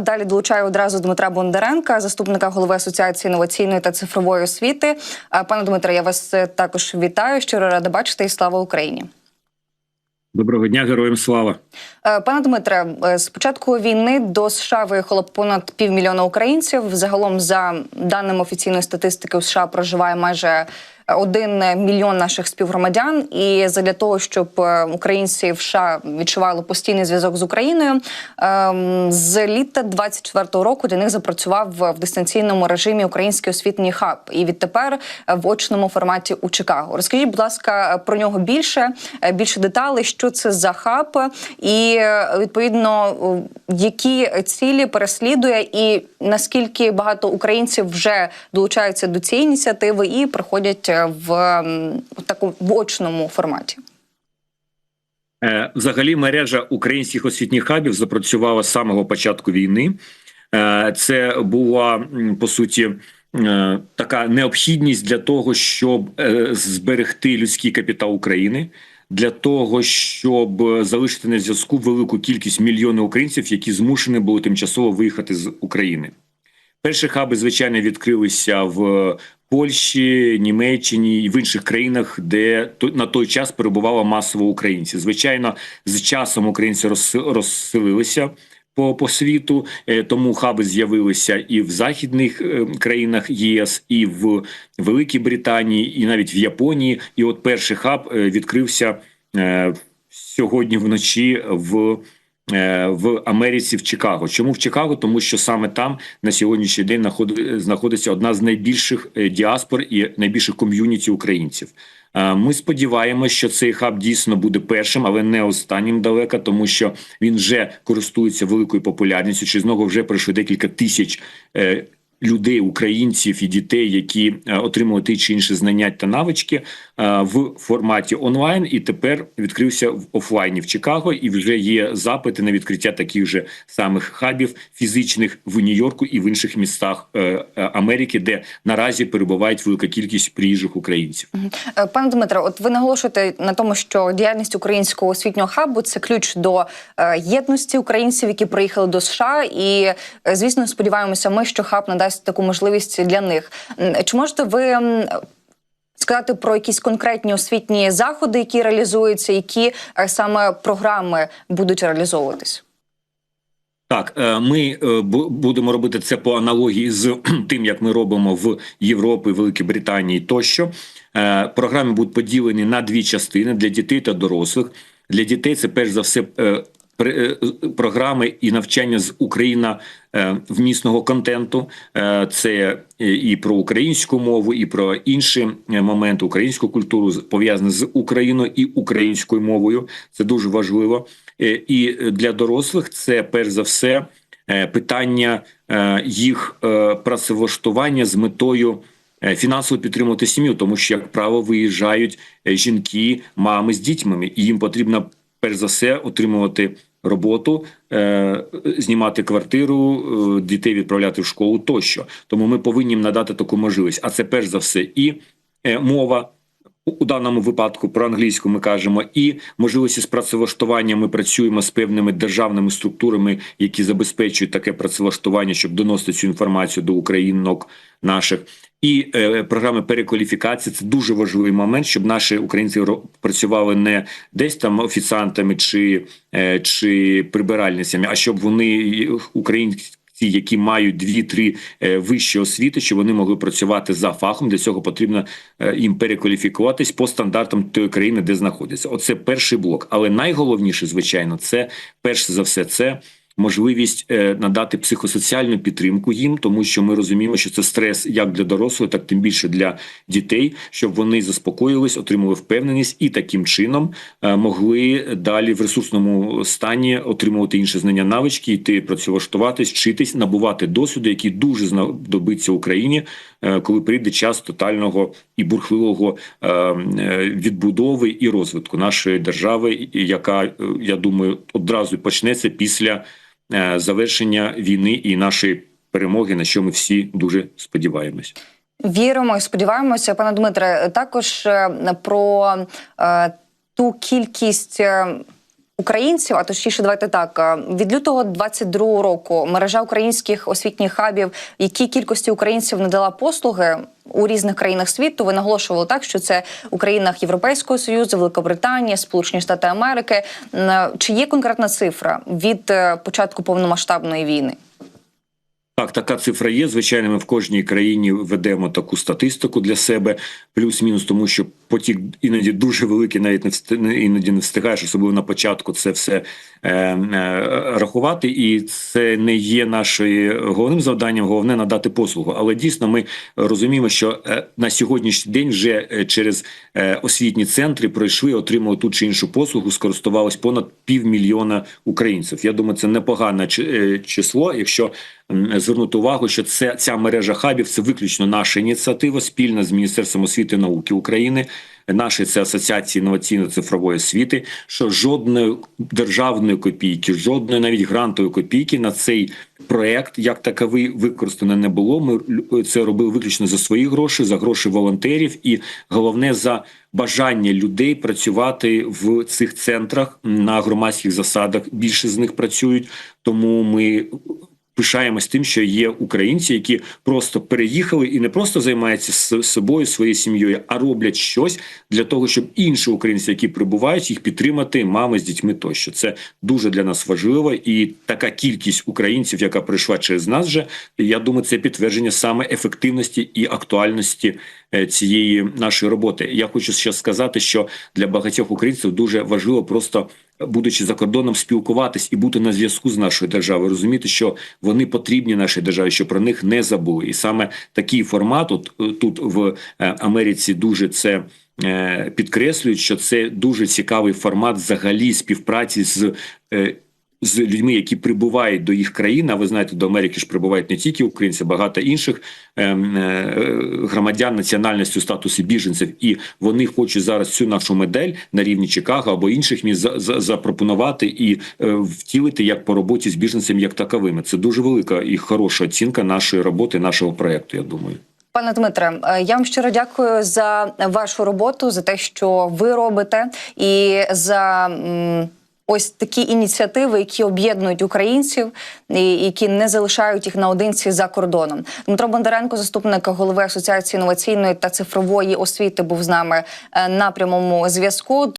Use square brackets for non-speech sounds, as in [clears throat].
Далі долучаю одразу Дмитра Бондаренка, заступника голови асоціації інноваційної та цифрової освіти. Е, Пане Дмитре, я вас е, також вітаю. Щиро рада бачити і слава Україні. Доброго дня, героям слава. Е, Пане Дмитре, з початку війни до США виїхало понад півмільйона українців. Загалом, за даними офіційної статистики, у США проживає майже один мільйон наших співгромадян. І задля того, щоб е, українці в США відчували постійний зв'язок з Україною, ем, з літа 24-го року для них запрацював в дистанційному режимі український освітній хаб, і відтепер в очному форматі у Чикаго. Розкажіть, будь ласка, про нього більше, е, більше деталей, що це за хаб, і е, відповідно які цілі переслідує, і наскільки багато українців вже долучаються до цієї ініціативи і приходять е, в м, таку в очному форматі. Е, Взагалі, мережа українських освітніх хабів запрацювала з самого початку війни. Е, Це була по суті така необхідність для того, щоб зберегти людський капітал України, для того, щоб залишити на зв'язку велику кількість мільйонів українців, які змушені були тимчасово виїхати з України. Перші хаби, звичайно, відкрилися в Польщі, Німеччині і в інших країнах, де на той час перебувало масово українців. Звичайно, з часом українці розселилися по, по світу, е, тому хаби з'явилися і в західних е, країнах ЄС, і в Великій Британії, і навіть в Японії. І от перший хаб е, відкрився сьогодні вночі в. В Америці в Чикаго. Чому в Чикаго? Тому що саме там на сьогоднішній день наход- знаходиться одна з найбільших діаспор і найбільших ком'юніті українців. Е, Ми сподіваємося, що цей хаб дійсно буде першим, але не останнім далеко, тому що він вже користується великою популярністю. Через нього вже пройшли декілька тисяч е, людей, українців і дітей, які е, отримали ті чи інші знання та навички в форматі онлайн. І тепер відкрився в офлайні в Чикаго, і вже є запити на відкриття таких же самих хабів фізичних в Нью-Йорку і в інших містах е, е, Америки, де наразі перебувають велика кількість приїжджих українців. Е, Пане Дмитро, от ви наголошуєте на тому, що діяльність українського освітнього хабу це ключ до е, єдності українців, які приїхали до США. І е, звісно, сподіваємося, ми що хаб надасть таку можливість для них. Чи можете ви сказати про якісь конкретні освітні заходи, які реалізуються, які е, саме програми будуть реалізовуватись? Так, е, ми е, будемо робити це по аналогії з [clears throat] тим, як ми робимо в Європі, Великій Британії тощо. Програми будуть поділені на дві частини для дітей та дорослих. Для дітей це перш за все програми і навчання з Україна е, вмісного контенту. Е, Це е, і про українську мову, і про інші е, моменти українську культуру пов'язані з Україною і українською мовою. Це дуже важливо. Е, І для дорослих це перш за все е, питання е, їх е, працевлаштування з метою. е, Фінансово підтримувати сім'ю, тому що, як правило, виїжджають е, жінки, мами з дітьми, і їм потрібно перш за все отримувати роботу, е, знімати квартиру, е, дітей відправляти в школу тощо. Тому ми повинні надати таку можливість. А це перш за все і е, мова. У даному випадку про англійську ми кажемо, і можливості з працевлаштування ми працюємо з певними державними структурами, які забезпечують таке працевлаштування, щоб доносити цю інформацію до українок наших. І е, програми перекваліфікації це дуже важливий момент, щоб наші українці працювали не десь там офіціантами чи, е, чи прибиральницями, а щоб вони українські. Ті, які мають дві-три е, вищі освіти, щоб вони могли працювати за фахом. Для цього потрібно е, їм перекваліфікуватись по стандартам тої країни, де знаходяться. Оце перший блок. Але найголовніше, звичайно, це перш за все, це можливість е, надати психосоціальну підтримку їм, тому що ми розуміємо, що це стрес як для дорослих, так тим більше для дітей, щоб вони заспокоїлись, отримали впевненість і таким чином е, могли далі в ресурсному стані отримувати інші знання, навички, йти працевлаштуватись, вчитись, набувати досвіду, який дуже знадобиться Україні, е, коли прийде час тотального і бурхливого відбудови і розвитку нашої держави, яка я думаю одразу почнеться після завершення війни і нашої перемоги, на що ми всі дуже сподіваємось. Віримо і сподіваємося, пане Дмитре, також е, про е, ту кількість. Е, українців, а точніше, давайте так е, від лютого 22 року мережа українських освітніх хабів, якій кількості українців надала послуги у різних країнах світу. Ви наголошували так, що це у країнах Європейського союзу, Великобританія, Сполучені Штати Америки. Чи є конкретна цифра від е, початку повномасштабної війни? Так, така цифра є. Звичайно, ми в кожній країні ведемо таку статистику для себе, плюс-мінус, тому що потік іноді дуже великий, навіть не іноді не встигаєш, особливо на початку це все е, е, рахувати. І це не є нашою головним завданням, головне надати послугу. Але дійсно ми розуміємо, що е, на сьогоднішній день вже е, через е, освітні центри пройшли, отримали ту чи іншу послугу, скористувалось понад півмільйона українців. Я думаю, це непогане е, число, якщо звернути увагу, що це ця мережа хабів це виключно наша ініціатива спільна з Міністерством освіти і науки України. Наші це асоціації інноваційно-цифрової освіти, що жодної державної копійки, жодної навіть грантової копійки на цей проект як таковий використано не було. Ми це робили виключно за свої гроші, за гроші волонтерів, і головне за бажання людей працювати в цих центрах на громадських засадах. Більше з них працюють, тому ми пишаємось тим, що є українці, які просто переїхали і не просто займаються з собою, своєю сім'єю, а роблять щось для того, щоб інші українці, які прибувають, їх підтримати, мами з дітьми тощо. Це дуже для нас важливо, і така кількість українців, яка прийшла через нас, вже я думаю, це підтвердження саме ефективності і актуальності цієї нашої роботи. Я хочу ще сказати, що для багатьох українців дуже важливо просто. Будучи за кордоном, спілкуватись і бути на зв'язку з нашою державою, розуміти, що вони потрібні нашій державі, що про них не забули. І саме такий формат, от е, тут в е, Америці, дуже це е, підкреслюють, що це дуже цікавий формат взагалі співпраці з. З людьми, які прибувають до їх країн, а ви знаєте, до Америки ж прибувають не тільки українці, багато інших ем, е, громадян національності у статусі біженців, і вони хочуть зараз цю нашу модель на рівні Чикаго або інших міст за, за, запропонувати і е, втілити як по роботі з біженцями, як таковими. Це дуже велика і хороша оцінка нашої роботи, нашого проекту. Я думаю. Пане Дмитре, е, я вам щиро дякую за вашу роботу, за те, що ви робите, і за ось такі ініціативи, які об'єднують українців, і які не залишають їх наодинці за кордоном. Дмитро Бондаренко, заступник голови асоціації інноваційної та цифрової освіти, був з нами е, на прямому зв'язку.